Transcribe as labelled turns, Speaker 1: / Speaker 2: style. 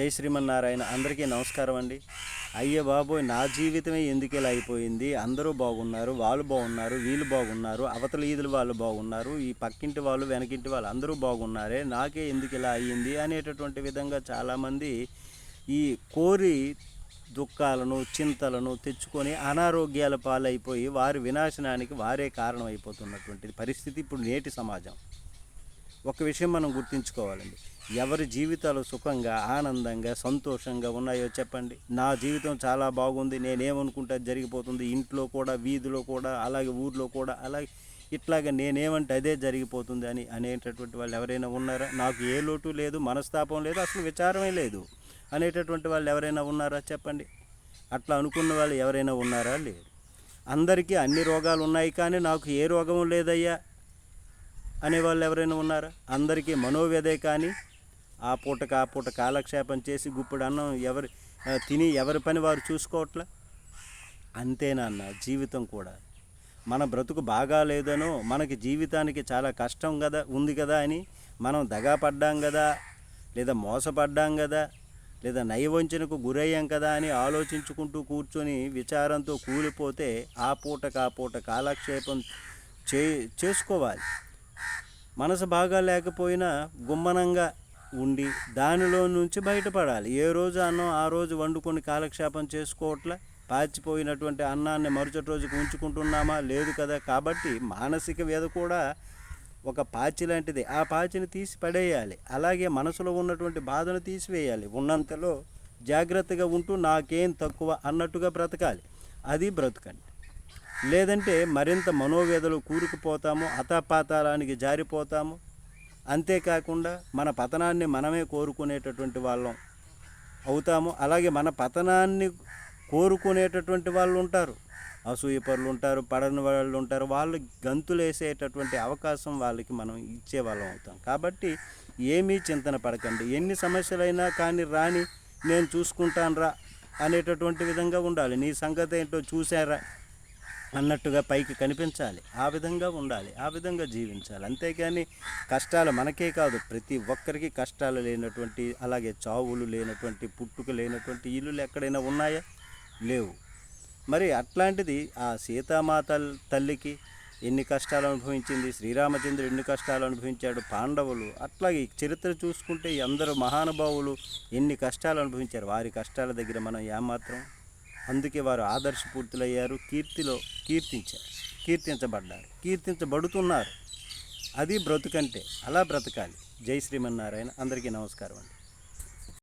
Speaker 1: జై శ్రీమన్నారాయణ అందరికీ నమస్కారం అండి. అయ్య బాబోయ్ నా జీవితమే ఎందుకు ఇలా అయిపోయింది? అందరూ బాగున్నారు వాళ్ళు బాగున్నారు వీళ్ళు బాగున్నారు అవతల ఈదులు వాళ్ళు బాగున్నారు ఈ పక్కింటి వాళ్ళు వెనకింటి వాళ్ళు అందరూ బాగున్నారే నాకే ఎందుకు ఇలా అయ్యింది అనేటటువంటి విధంగా చాలామంది ఈ కోరి దుఃఖాలను చింతలను తెచ్చుకొని అనారోగ్యాల పాలైపోయి వారి వినాశనానికి వారే కారణం అయిపోతున్నటువంటి పరిస్థితి ఇప్పుడు నేటి సమాజం. ఒక విషయం మనం గుర్తుంచుకోవాలండి. ఎవరి జీవితాలు సుఖంగా ఆనందంగా సంతోషంగా ఉన్నాయో చెప్పండి. నా జీవితం చాలా బాగుంది నేనేమనుకుంటే అది జరిగిపోతుంది. ఇంట్లో కూడా వీధిలో కూడా అలాగే ఊర్లో కూడా అలాగే ఇట్లాగా నేనేమంటే అదే జరిగిపోతుంది అని అనేటటువంటి వాళ్ళు ఎవరైనా ఉన్నారా? నాకు ఏ లోటు లేదు మనస్తాపం లేదు అసలు విచారమే లేదు అనేటటువంటి వాళ్ళు ఎవరైనా ఉన్నారా చెప్పండి? అట్లా అనుకున్న వాళ్ళు ఎవరైనా ఉన్నారా? లేదు. అందరికీ అన్ని రోగాలు ఉన్నాయి కానీ నాకు ఏ రోగం లేదయ్యా. అనేవాళ్ళు ఎవరైనా ఉన్నారా? అందరికీ మనోవ్యధే కానీ ఆ పూటకు ఆ పూట కాలక్షేపం చేసి గుప్పుడు అన్నం ఎవరి తిని ఎవరి పని వారు చూసుకోవట్లే? అంతేనన్న జీవితం కూడా. మన బ్రతుకు బాగా లేదనో మనకి జీవితానికి చాలా కష్టం కదా ఉంది కదా అని మనం దగాపడ్డాం కదా లేదా మోసపడ్డాం కదా లేదా నయవంచనకు గురయ్యాం కదా అని ఆలోచించుకుంటూ కూర్చొని విచారంతో కూలిపోతే ఆ పూటకు ఆ పూట కాలక్షేపం చే చేసుకోవాలి. మనసు బాగా లేకపోయినా గుమ్మనంగా ఉండి దానిలో నుంచి బయటపడాలి. ఏ రోజు అన్నం ఆ రోజు వండుకొని కాలక్షేపం చేసుకోవట్లే? పాచిపోయినటువంటి అన్నాన్ని మరుసటి రోజుకి ఉంచుకుంటున్నామా? లేదు కదా. కాబట్టి మానసిక వేద కూడా ఒక పాచి లాంటిది. ఆ పాచిని తీసి పడేయాలి. అలాగే మనసులో ఉన్నటువంటి బాధను తీసివేయాలి. ఉన్నంతలో జాగ్రత్తగా ఉంటూ నాకేం తక్కువ అన్నట్టుగా బ్రతకాలి. అది బ్రతకండి. లేదంటే మరింత మనోవేదలు కూరుకుపోతాము అతపాతాలానికి జారిపోతాము. అంతేకాకుండా మన పతనాన్ని మనమే కోరుకునేటటువంటి వాళ్ళం అవుతాము. అలాగే మన పతనాన్ని కోరుకునేటటువంటి వాళ్ళు ఉంటారు. అసూయపరులు ఉంటారు పడని వాళ్ళు ఉంటారు. వాళ్ళు గంతులు వేసేటటువంటి అవకాశం వాళ్ళకి మనం ఇచ్చే వాళ్ళం అవుతాం. కాబట్టి ఏమీ చింతన పడకండి. ఎన్ని సమస్యలైనా కానీ రాని నేను చూసుకుంటాను రా అనేటటువంటి విధంగా ఉండాలి. నీ సంగతి ఏంటో చూసారా అన్నట్టుగా పైకి కనిపించాలి. ఆ విధంగా ఉండాలి. ఆ విధంగా జీవించాలి. అంతేగాని కష్టాలు మనకే కాదు. ప్రతి ఒక్కరికి కష్టాలు లేనటువంటి అలాగే చావులు లేనటువంటి పుట్టుక లేనటువంటి ఇల్లులు ఎక్కడైనా ఉన్నాయా? లేవు. మరి అట్లాంటిది ఆ సీతామాత తల్లికి ఎన్ని కష్టాలు అనుభవించింది శ్రీరామచంద్రుడు ఎన్ని కష్టాలు అనుభవించాడు పాండవులు అట్లాగే ఈ చరిత్ర చూసుకుంటే అందరూ మహానుభావులు ఎన్ని కష్టాలు అనుభవించారు? వారి కష్టాల దగ్గర మనం ఏమాత్రం అందుకే వారు ఆదర్శపూర్తులయ్యారు కీర్తిలో కీర్తించారు కీర్తించబడ్డారు కీర్తించబడుతున్నారు. అది బ్రతుకంటే అలా బ్రతకాలి. జై శ్రీమన్నారాయణ అందరికీ నమస్కారం అండి.